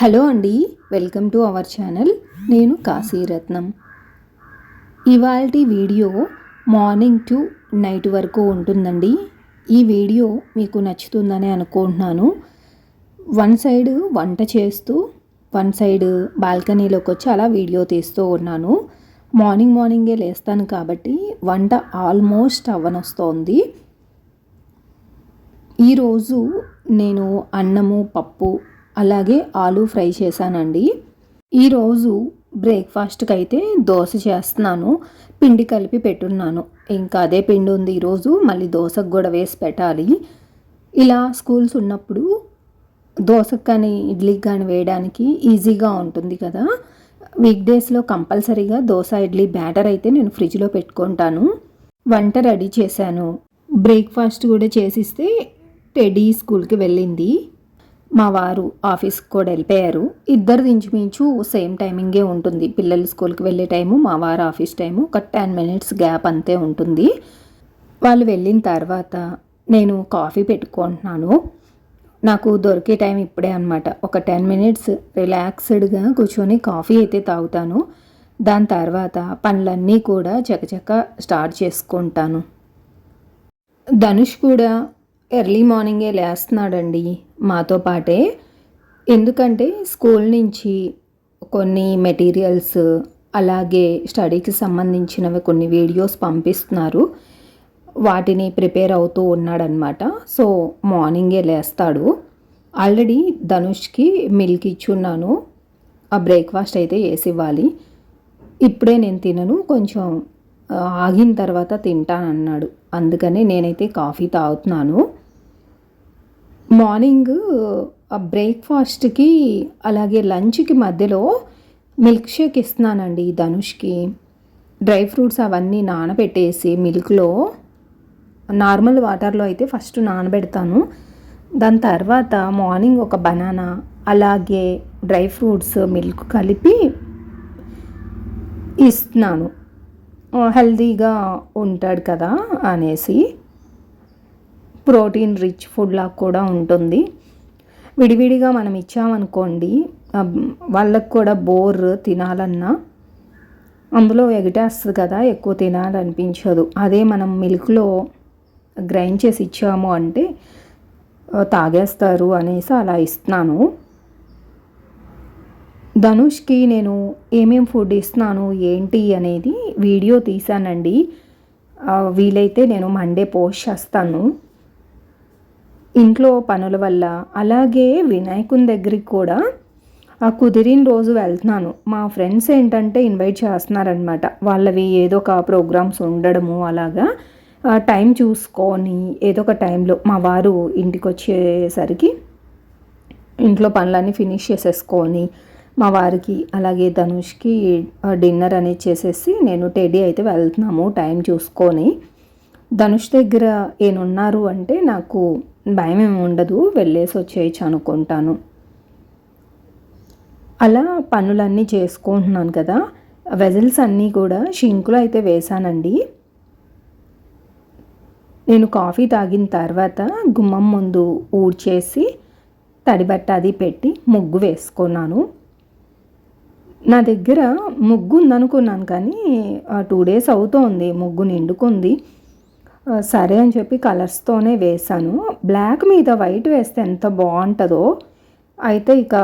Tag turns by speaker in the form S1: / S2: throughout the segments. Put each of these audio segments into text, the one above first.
S1: Hello అండి welcome to our channel. నేను కాశీరత్నం ఇవాల్టి వీడియో మార్నింగ్ టు నైట్ వరకు ఉంటుందండి. ఈ వీడియో మీకు నచ్చుతుందని అనుకుంటున్నాను. వన్ సైడ్ వంట చేస్తూ వన్ సైడ్ బాల్కనీలోకి వచ్చి అలా వీడియో తీస్తూ ఉన్నాను. మార్నింగ్ మార్నింగే లేస్తాను కాబట్టి వంట ఆల్మోస్ట్ అవ్వనొస్తోంది ఈరోజు నేను అన్నము పప్పు అలాగే ఆలు ఫ్రై చేశానండి. ఈరోజు బ్రేక్ఫాస్ట్కి అయితే దోశ చేస్తున్నాను. పిండి కలిపి పెట్టున్నాను. ఇంకా అదే పిండి ఉంది ఈరోజు. మళ్ళీ దోశకు కూడా వేసి పెట్టాలి. ఇలా స్కూల్స్ ఉన్నప్పుడు దోశకు కానీ ఇడ్లీకి కానీ వేయడానికి ఈజీగా ఉంటుంది కదా. వీక్ డేస్లో కంపల్సరీగా దోశ ఇడ్లీ బ్యాటర్ అయితే నేను ఫ్రిడ్జ్లో పెట్టుకుంటాను. వంట రెడీ చేశాను. బ్రేక్ఫాస్ట్ కూడా చేసిస్తే టెడీ స్కూల్కి వెళ్ళింది. మా వారు ఆఫీస్కి కూడా వెళ్ళిపోయారు. ఇద్దరు ఇంచుమించు సేమ్ టైమింగే ఉంటుంది. పిల్లలు స్కూల్కి వెళ్ళే టైము మా వారు ఆఫీస్ టైము ఒక టెన్ మినిట్స్ గ్యాప్ అంతే ఉంటుంది. వాళ్ళు వెళ్ళిన తర్వాత నేను కాఫీ పెట్టుకుంటున్నాను. నాకు దొరికే టైం ఇప్పుడే అనమాట ఒక టెన్ మినిట్స్ రిలాక్స్డ్గా కూర్చొని కాఫీ అయితే తాగుతాను. దాని తర్వాత పనులన్నీ కూడా చకచక స్టార్ట్ చేసుకుంటాను. ధనుష్ కూడా ఎర్లీ మార్నింగే లేస్తున్నాడండి మాతో పాటే. ఎందుకంటే స్కూల్ నుంచి కొన్ని మెటీరియల్స్ అలాగే స్టడీకి సంబంధించినవి కొన్ని వీడియోస్ పంపిస్తున్నారు. వాటిని ప్రిపేర్ అవుతూ ఉన్నాడనమాట సో మార్నింగే లేస్తాడు. ఆల్రెడీ ధనుష్కి మిల్క్ ఇచ్చున్నాను. ఆ బ్రేక్ఫాస్ట్ అయితే వేసి ఇవ్వాలి ఇప్పుడే నేను తినను. కొంచెం ఆగిన తర్వాత తింటానన్నాడు. అందుకని నేనైతే కాఫీ తాగుతున్నాను. మార్నింగ్ ఆ బ్రేక్ఫాస్ట్కి అలాగే లంచ్కి మధ్యలో మిల్క్ షేక్ ఇస్తున్నానండి ధనుష్కి. డ్రై ఫ్రూట్స్ అవన్నీ నానబెట్టేసి మిల్క్లో నార్మల్ వాటర్లో అయితే ఫస్ట్ నానబెడతాను. దాని తర్వాత మార్నింగ్ ఒక బనానా అలాగే డ్రై ఫ్రూట్స్ మిల్క్ కలిపి ఇస్తున్నాను. హెల్దీగా ఉంటాడు కదా అనేసి. ప్రోటీన్ రిచ్ ఫుడ్ లాగా కూడా ఉంటుంది. విడివిడిగా మనం ఇచ్చామనుకోండి వాళ్ళకు కూడా బోర్ తినాలన్నా అందులో ఎగటేస్తుంది కదా ఎక్కువ తినాలనిపించదు. అదే మనం మిల్క్లో గ్రైండ్ చేసి ఇచ్చాము అంటే తాగేస్తారు అనేసి అలా ఇస్తున్నాను. ధనుష్కి నేను ఏమేం ఫుడ్ ఇస్తున్నాను ఏంటి అనేది వీడియో తీశానండి. వీలైతే నేను మండే పోస్ట్ చేస్తాను. ఇంట్లో పనుల వల్ల అలాగే వినాయకుని దగ్గరికి కూడా కుదిరిన రోజు వెళ్తున్నాను. మా ఫ్రెండ్స్ ఏంటంటే ఇన్వైట్ చేస్తున్నారనమాట వాళ్ళవి ఏదో ఒక ప్రోగ్రామ్స్ ఉండడము అలాగా. టైం చూసుకొని ఏదో ఒక టైంలో మా వారు ఇంటికి వచ్చేసరికి ఇంట్లో పనులన్నీ ఫినిష్ చేసేసుకొని మా వారికి అలాగే ధనుష్కి డిన్నర్ అనేది చేసేసి నేను టెడీ అయితే వెళ్తున్నాము టైం చూసుకొని. ధనుష్ దగ్గర ఏనున్నారు అంటే నాకు భయం ఏమి ఉండదు వెళ్ళేసి వచ్చేయచ్చు అనుకుంటాను. అలా పనులన్నీ చేసుకుంటున్నాను కదా వెజల్స్ అన్నీ కూడా షింకులో అయితే వేశానండి. నేను కాఫీ తాగిన తర్వాత గుమ్మం ముందు ఊడ్చేసి తడిబట్ట అది పెట్టి ముగ్గు వేసుకున్నాను. నా దగ్గర ముగ్గు ఉందనుకున్నాను కానీ టూ డేస్ అవుతోంది ముగ్గు నిండుకుంది. సరే అని చెప్పి కలర్స్తోనే వేశాను. బ్లాక్ మీద వైట్ వేస్తే ఎంత బాగుంటుందో అయితే ఇక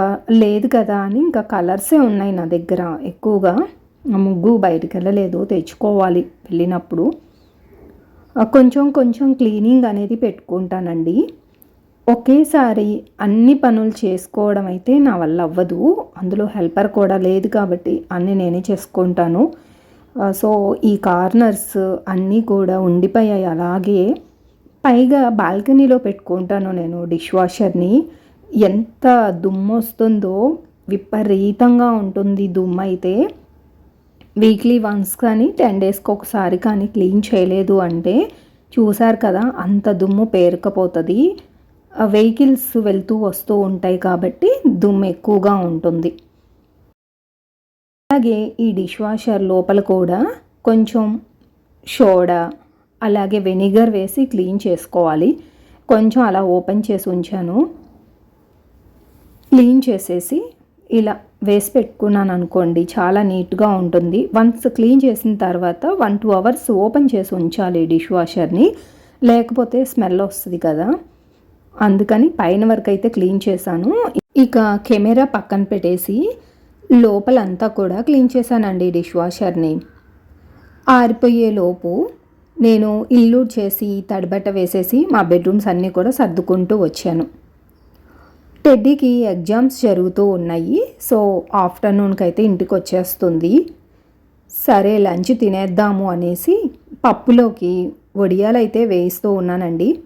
S1: లేదు కదా అని ఇంకా కలర్సే ఉన్నాయి నా దగ్గర ఎక్కువగా. ముగ్గు బయటికి వెళ్ళలేదు తెచ్చుకోవాలి వెళ్ళినప్పుడు. కొంచెం కొంచెం క్లీనింగ్ అనేది పెట్టుకుంటానండి. ఒకేసారి అన్ని పనులు చేసుకోవడం అయితే నా వల్ల అవ్వదు. అందులో హెల్పర్ కూడా లేదు కాబట్టి అన్నీ నేనే చేసుకుంటాను. సో ఈ కార్నర్స్ అన్నీ కూడా ఉండిపోయాయి. అలాగే పైగా బాల్కనీలో పెట్టుకుంటాను నేను డిష్ వాషర్ని. ఎంత దుమ్ము వస్తుందో విపరీతంగా ఉంటుంది దుమ్ము అయితే. వీక్లీ వన్స్ కానీ టెన్ డేస్కి ఒకసారి కానీ క్లీన్ చేయలేదు అంటే చూసారు కదా అంత దుమ్ము పేరుకపోతుంది. వెహికల్స్ వెళ్తూ వస్తూ ఉంటాయి కాబట్టి దుమ్ము ఎక్కువగా ఉంటుంది. అలాగే ఈ డిష్ వాషర్ లోపల కూడా కొంచెం సోడా అలాగే వెనిగర్ వేసి క్లీన్ చేసుకోవాలి. కొంచెం అలా ఓపెన్ చేసి ఉంచాను. క్లీన్ చేసేసి ఇలా వేసి పెట్టుకున్నాను అనుకోండి చాలా నీట్గా ఉంటుంది. వన్స్ క్లీన్ చేసిన తర్వాత వన్ టూ అవర్స్ ఓపెన్ చేసి ఉంచాలి డిష్ వాషర్ని లేకపోతే స్మెల్ వస్తుంది కదా. అందుకని పైన వరకు అయితే క్లీన్ చేశాను. ఇక కెమెరా పక్కన పెట్టేసి లోపలంతా కూడా క్లీన్ చేశానండి డిష్ వాషర్ని ఆరిపోయేలోపు నేను ఇల్లు చేసి తడిబట్ట వేసేసి మా బెడ్రూమ్స్ అన్నీ కూడా సర్దుకుంటూ వచ్చాను. టెడ్డీకి ఎగ్జామ్స్ జరుగుతూ ఉన్నాయి. సో ఆఫ్టర్నూన్కి అయితే ఇంటికి వచ్చేస్తుంది సరే లంచ్ తినేద్దాము అనేసి పప్పులోకి వడియాలు అయితే వేయిస్తూ ఉన్నానండి.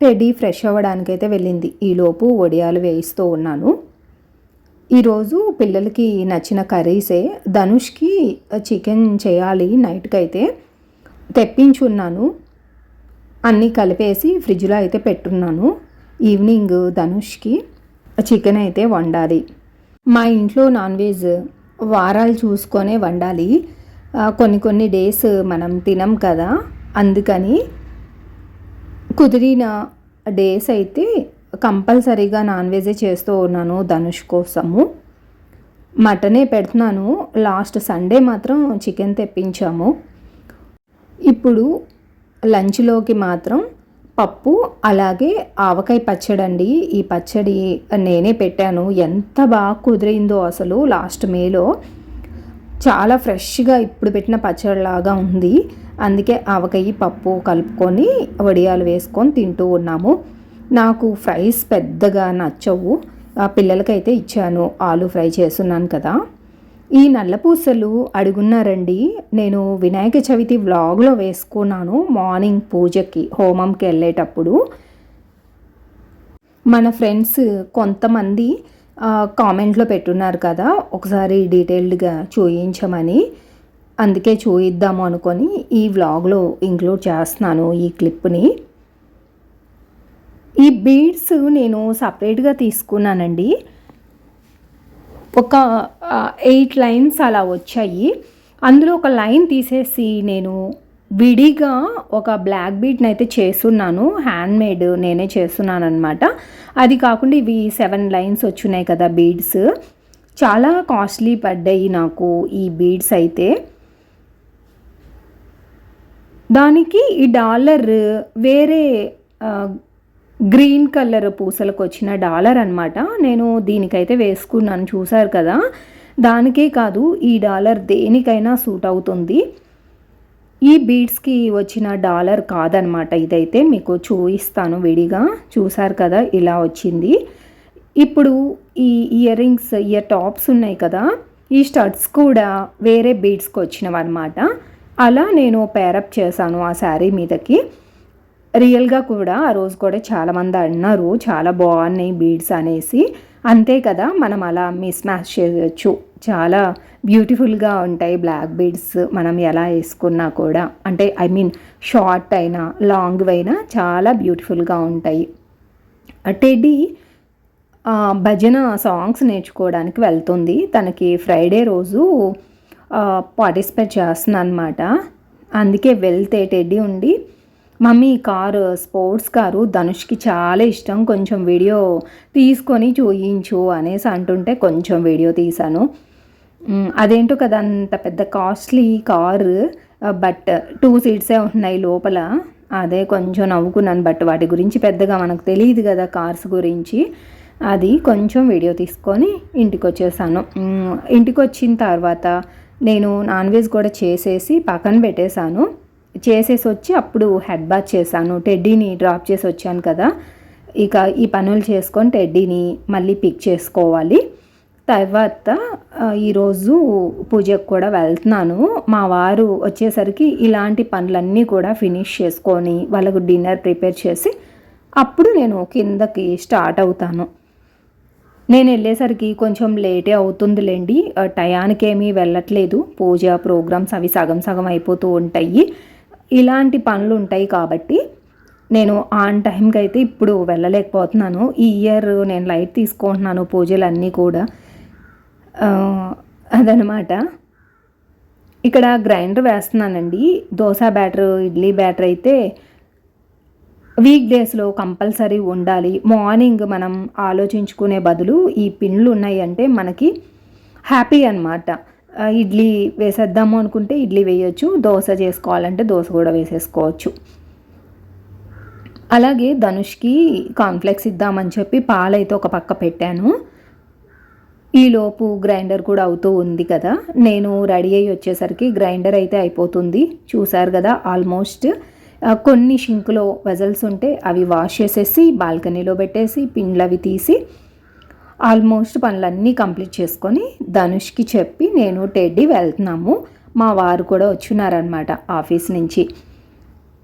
S1: టెడ్డీ ఫ్రెష్ అవ్వడానికైతే వెళ్ళింది. ఈలోపు వడియాలు వేయిస్తూ ఉన్నాను. ఈరోజు పిల్లలకి నచ్చిన కర్రీసే. ధనుష్కి చికెన్ చేయాలి నైట్కి అయితే తెప్పించున్నాను. అన్నీ కలిపేసి ఫ్రిడ్జ్లో అయితే పెట్టున్నాను. ఈవినింగ్ ధనుష్కి చికెన్ అయితే వండాలి. మా ఇంట్లో నాన్ వెజ్ వారాలు చూసుకొనే వండాలి. కొన్ని కొన్ని డేస్ మనం తినం కదా. అందుకని కుదిరిన డేస్ అయితే కంపల్సరీగా నాన్ వెజే చేస్తూ ఉన్నాను ధనుష్ కోసము. మటనే పెడుతున్నాను. లాస్ట్ సండే మాత్రం చికెన్ తెప్పించాము. ఇప్పుడు లంచ్లోకి మాత్రం పప్పు అలాగే ఆవకాయ పచ్చడి అండి ఈ పచ్చడి నేనే పెట్టాను. ఎంత బాగా కుదిరిందో అసలు లాస్ట్ మేలో. చాలా ఫ్రెష్గా ఇప్పుడు పెట్టిన పచ్చడిలాగా ఉంది. అందుకే ఆవకాయ పప్పు కలుపుకొని వడియాలు వేసుకొని తింటూ ఉన్నాము. నాకు ఫ్రైస్ పెద్దగా నచ్చవు. ఆ పిల్లలకైతే ఇచ్చాను. ఆలు ఫ్రై చేస్తున్నాను కదా. ఈ నల్లపూసలు అడుగున్నారండి నేను వినాయక చవితి వ్లాగ్లో వేసుకున్నాను మార్నింగ్ పూజకి హోమంకి వెళ్ళేటప్పుడు. మన ఫ్రెండ్స్ కొంతమంది కామెంట్లో పెట్టున్నారు కదా ఒకసారి డీటెయిల్డ్గా చూయించమని. అందుకే చూయిద్దాము అనుకొని ఈ వ్లాగ్లో ఇంక్లూడ్ చేస్తున్నాను ఈ క్లిప్ని. ఈ బీడ్స్ నేను సపరేట్గా తీసుకున్నానండి. ఒక ఎయిట్ లైన్స్ అలా వచ్చాయి. అందులో ఒక లైన్ తీసేసి నేను విడిగా ఒక బ్లాక్ బీట్ని అయితే చేస్తున్నాను. హ్యాండ్ మేడ్ నేనే చేస్తున్నాను అనమాట అది కాకుండా ఇవి సెవెన్ లైన్స్ వచ్చినాయి కదా బీడ్స్. చాలా కాస్ట్లీ పడ్డాయి నాకు ఈ బీడ్స్ అయితే. దానికి ఈ డాలర్ వేరే గ్రీన్ కలర్ పూసలకు వచ్చిన డాలర్ అనమాట నేను దీనికైతే వేసుకున్నాను చూసారు కదా. దానికే కాదు ఈ డాలర్ దేనికైనా సూట్ అవుతుంది. ఈ బీడ్స్కి వచ్చిన డాలర్ కాదనమాట ఇదైతే మీకు చూపిస్తాను విడిగా. చూసారు కదా ఇలా వచ్చింది. ఇప్పుడు ఈ ఇయర్ రింగ్స్ ఇయర్ టాప్స్ ఉన్నాయి కదా ఈ స్టడ్స్ కూడా వేరే బీడ్స్కి వచ్చినవి అనమాట అలా నేను పేరప్ చేశాను ఆ శారీ మీదకి. రియల్గా కూడా ఆ రోజు కూడా చాలామంది అన్నారు చాలా బాగున్నాయి బీడ్స్ అనేసి. అంతే కదా మనం అలా మిస్ మ్యాచ్ చేయవచ్చు చాలా బ్యూటిఫుల్గా ఉంటాయి బ్లాక్ బీడ్స్ మనం ఎలా వేసుకున్నా కూడా. అంటే ఐ మీన్ షార్ట్ అయినా లాంగ్ అయినా చాలా బ్యూటిఫుల్గా ఉంటాయి. టెడ్డీ భజన సాంగ్స్ నేర్చుకోవడానికి వెళ్తుంది. తనకి ఫ్రైడే రోజు పార్టిసిపేట్ చేస్తుంది అనమాట అందుకే వెళ్తే టెడ్డీ ఉండి మమ్మీ కారు స్పోర్ట్స్ కారు ధనుష్కి చాలా ఇష్టం. కొంచెం వీడియో తీసుకొని చూయించు అనేసి అంటుంటే కొంచెం వీడియో తీశాను. అదేంటో కదా అంత పెద్ద కాస్ట్లీ కారు. బట్ టూ సీట్సే ఉన్నాయి లోపల. అదే కొంచెం నవ్వుకున్నాను. బట్ వాటి గురించి పెద్దగా మనకు తెలియదు కదా కార్స్ గురించి. అది కొంచెం వీడియో తీసుకొని ఇంటికి వచ్చేసాను ఇంటికి వచ్చిన తర్వాత నేను నాన్ వెజ్ కూడా చేసేసి పక్కన పెట్టేశాను. చేసేసి వచ్చి అప్పుడు హెడ్ బాత్ చేశాను. టెడ్డీని డ్రాప్ చేసి వచ్చాను కదా. ఇక ఈ పనులు చేసుకొని టెడ్డీని మళ్ళీ పిక్ చేసుకోవాలి. తర్వాత ఈరోజు పూజకు కూడా వెళ్తున్నాను. మా వారు వచ్చేసరికి ఇలాంటి పనులన్నీ కూడా ఫినిష్ చేసుకొని వాళ్ళకు డిన్నర్ ప్రిపేర్ చేసి అప్పుడు నేను కిందకి స్టార్ట్ అవుతాను. నేను వెళ్ళేసరికి కొంచెం లేటే అవుతుందిలేండి. టయానికేమీ వెళ్ళట్లేదు. పూజ ప్రోగ్రామ్స్ అవి సగం సగం అయిపోతూ ఉంటాయి. ఇలాంటి పనులు ఉంటాయి కాబట్టి నేను ఆన్ టైంకి అయితే ఇప్పుడు వెళ్ళలేకపోతున్నాను. ఈ ఇయర్ నేను లైట్ తీసుకుంటున్నాను పూజలు అన్నీ కూడా అదనమాట. ఇక్కడ గ్రైండర్ వేస్తున్నానండి. దోశ బ్యాటర్ ఇడ్లీ బ్యాటర్ అయితే వీక్ డేస్లో కంపల్సరీ ఉండాలి. మార్నింగ్ మనం ఆలోచించుకునే బదులు ఈ పిండ్లు ఉన్నాయి అంటే మనకి హ్యాపీ అనమాట ఇడ్లీ వేసేద్దాము అనుకుంటే ఇడ్లీ వేయొచ్చు దోశ చేసుకోవాలంటే దోశ కూడా వేసేసుకోవచ్చు. అలాగే ధనుష్కి కాన్ఫ్లెక్స్ ఇద్దామని చెప్పి పాలైతే ఒక పక్క పెట్టాను. ఈలోపు గ్రైండర్ కూడా అవుతూ ఉంది కదా. నేను రెడీ అయ్యి వచ్చేసరికి గ్రైండర్ అయితే అయిపోతుంది. చూసారు కదా ఆల్మోస్ట్ కొన్ని షింక్లో వెజల్స్ ఉంటే అవి వాష్ చేసేసి బాల్కనీలో పెట్టేసి పిండ్లు అవి తీసి ఆల్మోస్ట్ పనులన్నీ కంప్లీట్ చేసుకొని ధనుష్కి చెప్పి నేను టెడ్డీ వెళ్తున్నాము. మా వారు కూడా వచ్చినారనమాట ఆఫీస్ నుంచి.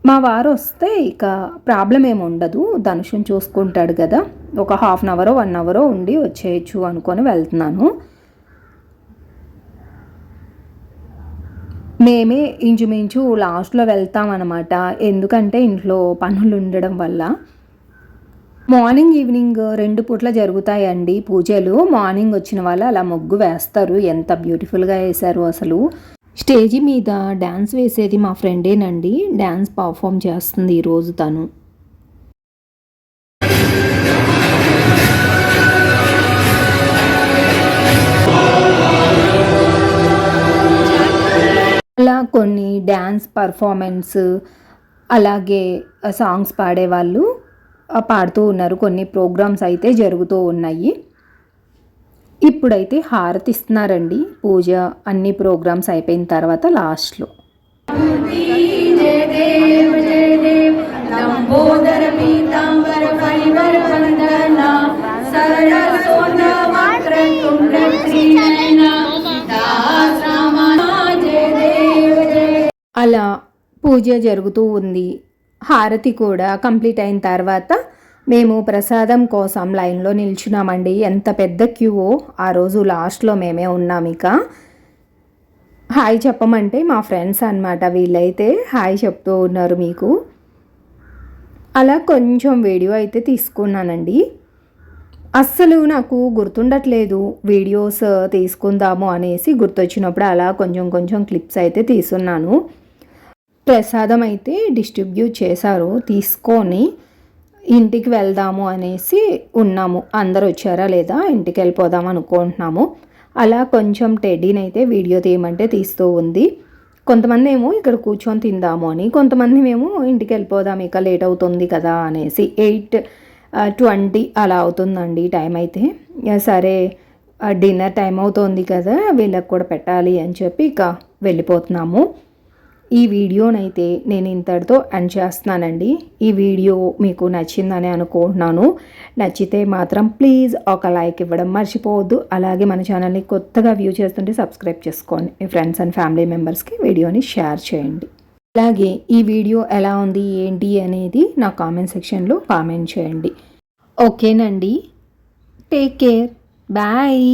S1: మా వారు వస్తే ఇక ప్రాబ్లం ఏమి ఉండదు. ధనుషుని చూసుకుంటాడు కదా. ఒక హాఫ్ అన్ అవరో వన్ అవరో ఉండి వచ్చేయచ్చు అనుకొని వెళ్తున్నాను. మేమే ఇంచుమించు లాస్ట్లో వెళ్తామన్నమాట. ఎందుకంటే ఇంట్లో పనులు ఉండడం వల్ల. మార్నింగ్ ఈవినింగ్ రెండు పూట్ల జరుగుతాయండి పూజలు. మార్నింగ్ వచ్చిన వాళ్ళు అలా ముగ్గు వేస్తారు. ఎంత బ్యూటిఫుల్గా వేశారు అసలు. స్టేజీ మీద డ్యాన్స్ వేసేది మా ఫ్రెండేనండి. డ్యాన్స్ పర్ఫామ్ చేస్తుంది ఈరోజు తను. అలా కొన్ని డ్యాన్స్ పర్ఫార్మెన్స్ అలాగే సాంగ్స్ పాడేవాళ్ళు. పాడుతూ ఉన్నారు. కొన్ని ప్రోగ్రామ్స్ అయితే జరుగుతూ ఉన్నాయి. ఇప్పుడైతే హారతి ఇస్తున్నారండి. పూజ అన్ని ప్రోగ్రామ్స్ అయిపోయిన తర్వాత లాస్ట్లో. అలా పూజ జరుగుతూ ఉంది. హారతి కూడా కంప్లీట్ అయిన తర్వాత మేము ప్రసాదం కోసం లైన్లో నిల్చున్నామండి. ఎంత పెద్ద క్యూ ఆ రోజు లాస్ట్లో మేమే ఉన్నాం ఇక. హాయ్ చెప్పమంటే మా ఫ్రెండ్స్ అన్నమాట వీళ్ళైతే హాయ్ చెప్తూ ఉన్నారు మీకు. అలా కొంచెం వీడియో అయితే తీసుకున్నానండి. అస్సలు నాకు గుర్తుండట్లేదు వీడియోస్ తీసుకుందాము అనేసి గుర్తొచ్చినప్పుడు అలా కొంచెం కొంచెం క్లిప్స్ అయితే తీసున్నాను. ప్రసాదం అయితే డిస్ట్రిబ్యూట్ చేశారు తీసుకొని ఇంటికి వెళ్దాము అనేసి ఉన్నాము. అందరు వచ్చారా లేదా? ఇంటికి వెళ్ళిపోదాం అనుకుంటున్నాము. అలా కొంచెం టెడ్డీని అయితే వీడియో తీయమంటే తీస్తూ ఉంది. కొంతమంది ఏమో ఇక్కడ కూర్చొని తిందాము అని కొంతమంది మేము ఇంటికి వెళ్ళిపోదాం ఇక లేట్ అవుతుంది కదా అనేసి ఎయిట్ ట్వంటీ అలా అవుతుందండి టైం అయితే. సరే డిన్నర్ టైం అవుతుంది కదా వీళ్ళకి కూడా పెట్టాలి అని చెప్పి ఇక వెళ్ళిపోతున్నాము. ఈ వీడియోనైతే నేను ఇంతటితో ఎండ్ చేస్తున్నానండి. ఈ వీడియో మీకు నచ్చిందని అనుకుంటున్నాను. నచ్చితే మాత్రం ప్లీజ్ ఒక లైక్ ఇవ్వడం మర్చిపోవద్దు. అలాగే మన ఛానల్ని కొత్తగా వ్యూ చేస్తుంటే సబ్స్క్రైబ్ చేసుకోండి. మీ ఫ్రెండ్స్ అండ్ ఫ్యామిలీ మెంబర్స్కి వీడియోని షేర్ చేయండి. అలాగే ఈ వీడియో ఎలా ఉంది ఏంటి అనేది నా కామెంట్ సెక్షన్లో కామెంట్ చేయండి. ఓకేనండి. Take care bye